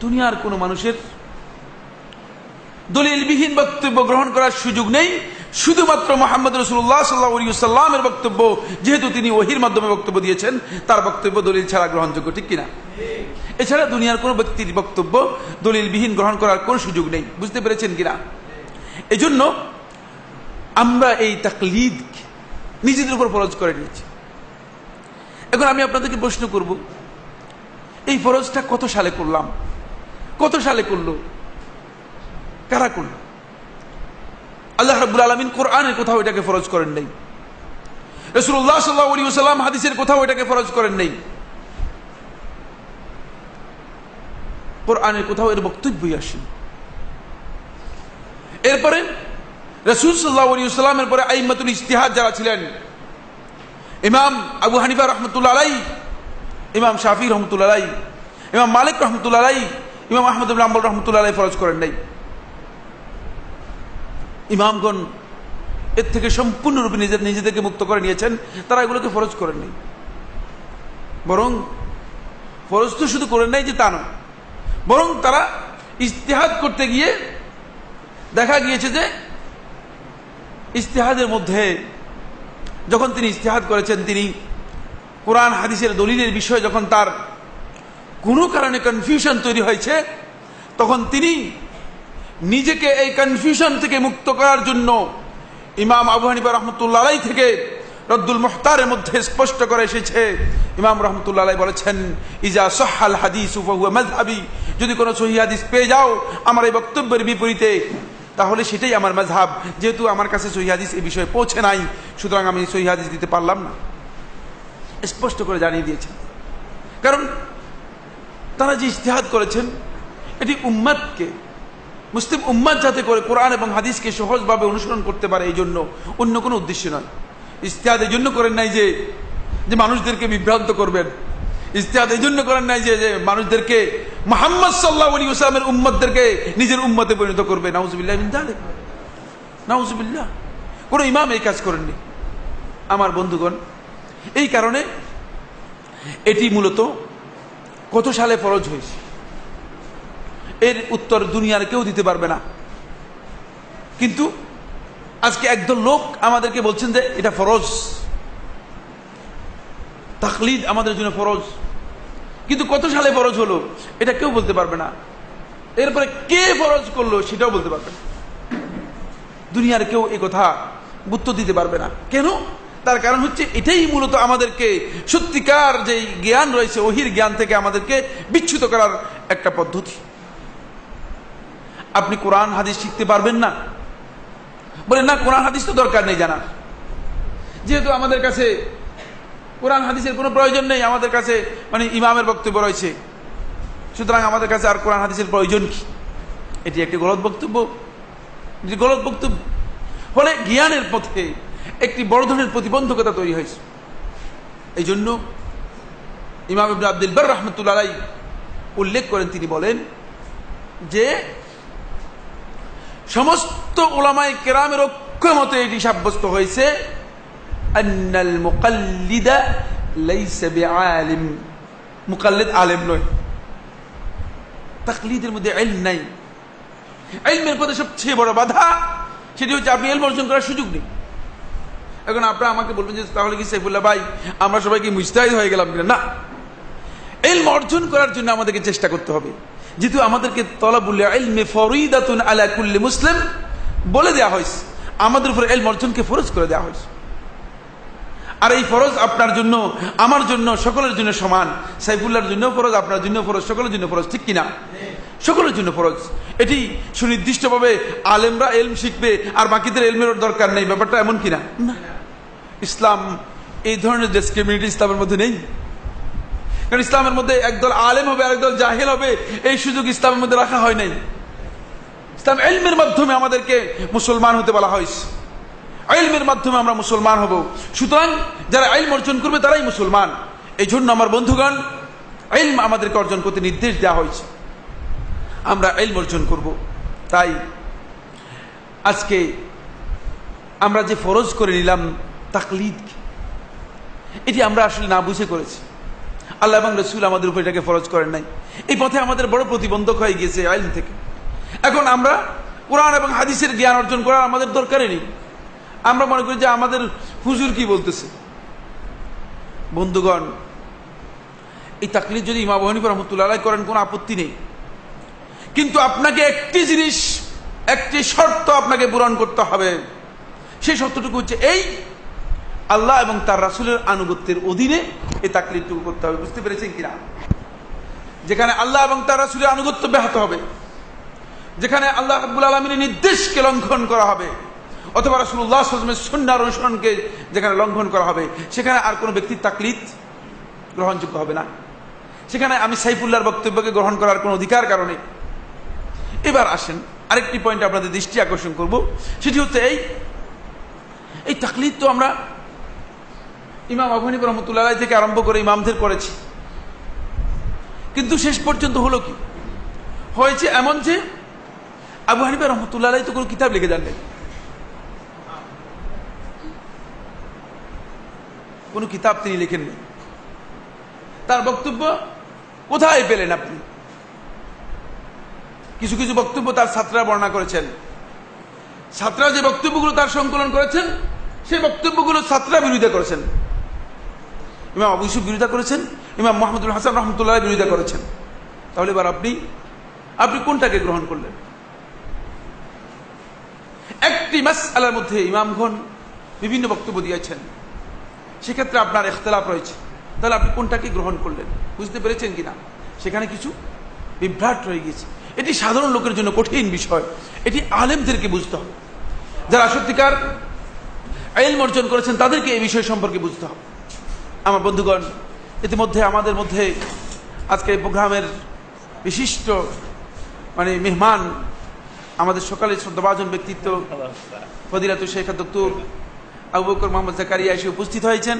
দুনিয়ার কোনো মানুষের দলিলবিহীন বক্তব্য গ্রহণ করার সুযোগ নেই। শুধুমাত্র মোহাম্মদ রসুল্লাহ সাল্লাহামের বক্তব্য, যেহেতু তিনি ওহির মাধ্যমে বক্তব্য দিয়েছেন, তার বক্তব্য দলিল ছাড়া গ্রহণযোগ্য, ঠিক কিনা? এছাড়া দুনিয়ার কোনো ব্যক্তির বক্তব্য দলিলবিহীন গ্রহণ করার কোনো সুযোগ নেই। বুঝতে পেরেছেন কিনা? এজন্য আমরা এই তাকলিদ নিজেদের উপর ফরজ করে নিয়েছি। এখন আমি আপনাদেরকে প্রশ্ন করব, এই ফরজটা কত সালে করলাম? কত সালে করল? কারা করল? আল্লাহ রাবুল আলমিন কোরআনের কোথাও এটাকে ফরজ করেন নাই। রসুল্লাহ সাল্লাম হাদিসের কোথাও এটাকে ফরজ করেন নাই। কোরআনের কোথাও এর বক্তব্যই আসেন। এরপরে রসুল সাল্লাহামের পরে আইমাতুল ইস্তিহাদ যারা ছিলেন, ইমাম আবু হানিফা রহমতুল্লা আলাই ইমাম শাফি রহমতুল্লা আলাই ইমাম মালিক রহমতুল্লা আলাই ইমাম আহমদুল্লাহ আম্বল রহমতুল্লাহ ফরজ করেন নাই। ইমামগণ এর থেকে সম্পূর্ণরূপে নিজের নিজেদেরকে মুক্ত করে নিয়েছেন, তারা এগুলোকে ফরজ করেন নাই। বরং ফরজ তো শুধু করেন নাই যে তা নয়, বরং তারা ইস্তেহাদ করতে গিয়ে দেখা গিয়েছে যে ইস্তেহাদের মধ্যে যখন তিনি ইস্তেহাদ করেছেন, তিনি কোরআন, হাদিসের দলিলের বিষয়ে যখন তার কোনো কারণে কনফিউশন তৈরি হয়েছে, তখন তিনি নিজেকে এই কনফিউশন থেকে মুক্ত করার জন্য ইমাম আবু হানিফা রহমতুল্লাহ থেকে রদ্দুল মুখতারের মধ্যে স্পষ্ট করে এসেছে। ইমাম রহমতুল্লাহ বলেছেন, ইজা সহাল হাদিস মজহাবি যদি কোনো সহি হাদিস পেয়ে যাও আমার এই বক্তব্যের বিপরীতে, তাহলে সেটাই আমার মজহাব যেহেতু আমার কাছে সহি হাদিস এই বিষয়ে পৌঁছে নাই, সুতরাং আমি সহি হাদিস দিতে পারলাম না। স্পষ্ট করে জানিয়ে দিয়েছেন। কারণ তারা যে ইস্তেহাদ করেছেন, এটি উম্মাদকে, মুসলিম উম্মাদ যাতে করে কোরআন এবং হাদিসকে সহজভাবে অনুসরণ করতে পারে এই জন্য অন্য কোনো উদ্দেশ্য নয়। ইস্তেহাদ এই জন্য করেন নাই যে যে মানুষদেরকে বিভ্রান্ত করবেন। ইস্তেহাদ এই জন্য করেন নাই যে মানুষদেরকে মোহাম্মদ সাল্লাহ আলী ইসলামের উম্মদদেরকে নিজের উম্মতে পরিণত করবে। নাউজবিল্লাহ নাউজবিল্লাহ। কোনো ইমাম এই কাজ করেননি। আমার বন্ধুগণ, এই কারণে এটি মূলত কত সালে ফরজ হয়েছে? এর উত্তর দুনিয়ার কেউ দিতে পারবে না। কিন্তু আজকে একদল লোক আমাদেরকে বলছেন যে এটা ফরজ। তাকলিদ আমাদের জন্য ফরজ। কিন্তু কত সালে ফরজ হলো? এটা কেউ বলতে পারবে না। এরপরে কে ফরজ করল সেটাও বলতে পারবে না। দুনিয়ার কেউ এই কথা গুরুত্ব দিতে পারবে না। কেন? তার কারণ হচ্ছে এটাই মূলত আমাদেরকে সত্যিকার যে জ্ঞান রয়েছে, ওহির জ্ঞান থেকে আমাদেরকে বিচ্ছুত করার একটা পদ্ধতি। আপনি কোরআন, হাদিস শিখতে পারবেন না। বলে না, কোরআন, হাদিস তো দরকার নেই জানা। যেহেতু আমাদের কাছে কোরআন, হাদিসের কোনো প্রয়োজন নেই, আমাদের কাছে মানে ইমামের বক্তব্য রয়েছে। সুতরাং আমাদের কাছে আর কোরআন, হাদিসের প্রয়োজন কি? এটি একটি গলত বক্তব্য। গলত বক্তব্য। ফলে জ্ঞানের পথে একটি বড় ধরনের প্রতিবন্ধকতা তৈরি হয়েছে। এই জন্য ইমাম ইবনে আব্দুল বার রহমতুল্লাহ উল্লেখ করেন, তিনি বলেন যে সমস্ত ওলামাই কেরামের ঐক্যমতে এটি সাব্যস্ত হয়েছে, আন্নাল মুকাল্লিদা লাইসা বিআলিম। মুকাল্লিদ আলেম নয়। তাকলিদের মধ্যে ইলম নাই। ইলমের পথে সবচেয়ে বড় বাধা, সেটি হচ্ছে আপনি ইলম অর্জন করার সুযোগ নেই। এখন আপনারা আমাকে বলবেন যে, তাহলে কি সাইফুল্লাহ ভাই, আমরা সবাই কি মুস্তাহিদ হয়ে গেলাম কিনা? না। ইলম অর্জন করার জন্য আমাদেরকে চেষ্টা করতে হবে। যেহেতু আমাদেরকে তলাবুল ইলমে ফরিদাতুন আলা কুল্লি মুসলিম বলে দেওয়া হয়েছে। আমাদের উপর এলম অর্জনকে ফরজ করে দেওয়া হয়েছে। আর এই ফরজ আপনার জন্য, আমার জন্য, সকলের জন্য সমান। সাইফুল্লাহর জন্য ফরজ, আপনার জন্য ফরজ, সকলের জন্য ফরজ, ঠিক কিনা? সকলের জন্য ফরজ। এটি সুনির্দিষ্টভাবে আলেমরা এলম শিখবে, আর বাকিদের এলমের দরকার নেই, ব্যাপারটা এমন কিনা? না। ইসলাম এই ধরনের ডিসক্রিমিনেট ইসলামের মধ্যে নেই। কারণ ইসলামের মধ্যে একদল আলেম হবে আর একদল জাহেল হবে, এই সুযোগ ইসলামের মধ্যে রাখা হয় নাই। ইসলাম এলমের মাধ্যমে আমাদেরকে মুসলমান হতে বলা হয়েছে আইলমের মাধ্যমে আমরা মুসলমান হব। সুতরাং যারা আইলম অর্জন করবে, তারাই মুসলমান। এই জন্য আমার বন্ধুগণ আইলম আমাদেরকে অর্জন করতে নির্দেশ দেওয়া হয়েছে। আমরা আইলম অর্জন করব। তাই আজকে আমরা যে ফরজ করে নিলাম তাকলিদ এটি আমরা আসলে না বুঝে করেছি। আল্লাহ এবং রসুল আমাদের উপর এটাকে ফরজ করেন নাই। এই পথে আমাদের বড় প্রতিবন্ধক হয়ে গিয়েছে আইন থেকে। এখন আমরা কোরআন এবং হাদিসের জ্ঞান অর্জন করা আমাদের দরকারই নেই। আমরা মনে করি যে আমাদের হুজুর কি বলতেছে? বন্ধুগণ, এই তাকলিদ যদি ইমা বহানিফ রহমতুল্লাহ করেন, কোনো আপত্তি নেই। কিন্তু আপনাকে একটি জিনিস, একটি শর্ত আপনাকে পূরণ করতে হবে। সেই শর্তটুকু হচ্ছে এই আল্লাহ এবং তার রাসুলের আনুগত্যের অধীনে এই তাকলিদটুকু করতে হবে, বুঝতে পেরেছেন কিনা? যেখানে আল্লাহ এবং তার রাসুলের আনুগত্য ব্যাহত হবে, যেখানে আল্লাহ আব্বুল আলমিনের নির্দেশকে লঙ্ঘন করা হবে, অথবা রাসুল্লাহ সন্ন্যার অনুসরণকে যেখানে লঙ্ঘন করা হবে, সেখানে আর কোনো ব্যক্তির তাকলিদ গ্রহণযোগ্য হবে না। সেখানে আমি সাইফুল্লাহর বক্তব্যকে গ্রহণ করার কোনো অধিকার কারণে। এবার আসেন, আরেকটি পয়েন্ট আপনাদের দৃষ্টি আকর্ষণ করব, সেটি হচ্ছে এই। এই তাকলিদ তো আমরা ইমাম আবহানিব রহমতুল্লাহ থেকে আরম্ভ করে ইমামদের করেছি। কিন্তু শেষ পর্যন্ত হলো কি? হয়েছে এমন যে আবু হানিফা রহমতুল্লাহ তো কোনো কিতাব লিখে জানলেন কোনো কিতাব তিনি লিখেননি। তার বক্তব্য কোথায় পেলেন আপনি? কিছু কিছু বক্তব্য তার ছাত্ররা বর্ণনা করেছেন। ছাত্ররা যে বক্তব্যগুলো তার সংকলন করেছেন, সেই বক্তব্যগুলো ছাত্ররা বিরোধিতা করেছেন। ইমাম আবু ইউসুফ বিরোধিতা করেছেন, ইমাম মোহাম্মদুল হাসান রহমতুল্লাহ বিরোধিতা করেছেন। তাহলে এবার আপনি আপনি কোনটাকে গ্রহণ করলেন? একটি মাস আলার মধ্যে ইমামগণ বিভিন্ন বক্তব্য দিয়েছেন। সেক্ষেত্রে আপনার এখতলাফ রয়েছে। তাহলে আপনি কোনটাকে গ্রহণ করলেন? বুঝতে পেরেছেন কিনা? সেখানে কিছু বিভ্রাট রয়ে গিয়েছে। এটি সাধারণ লোকের জন্য কঠিন বিষয়। এটি আলেমদেরকে বুঝতে হবে। যারা সত্যিকার আইল অর্জন করেছেন, তাদেরকে এই বিষয় সম্পর্কে বুঝতে হবে। আমার বন্ধুগণ ইতিমধ্যে আমাদের মধ্যে আজকে প্রোগ্রামের বিশিষ্ট মানে মেহমান আমাদের সকালে শ্রদ্ধাভাজন ব্যক্তিত্ব ফদিলাতুল শেখ দত্তুর আবু বকর মোহাম্মদ জাকারিয়া এসে উপস্থিত হয়েছেন।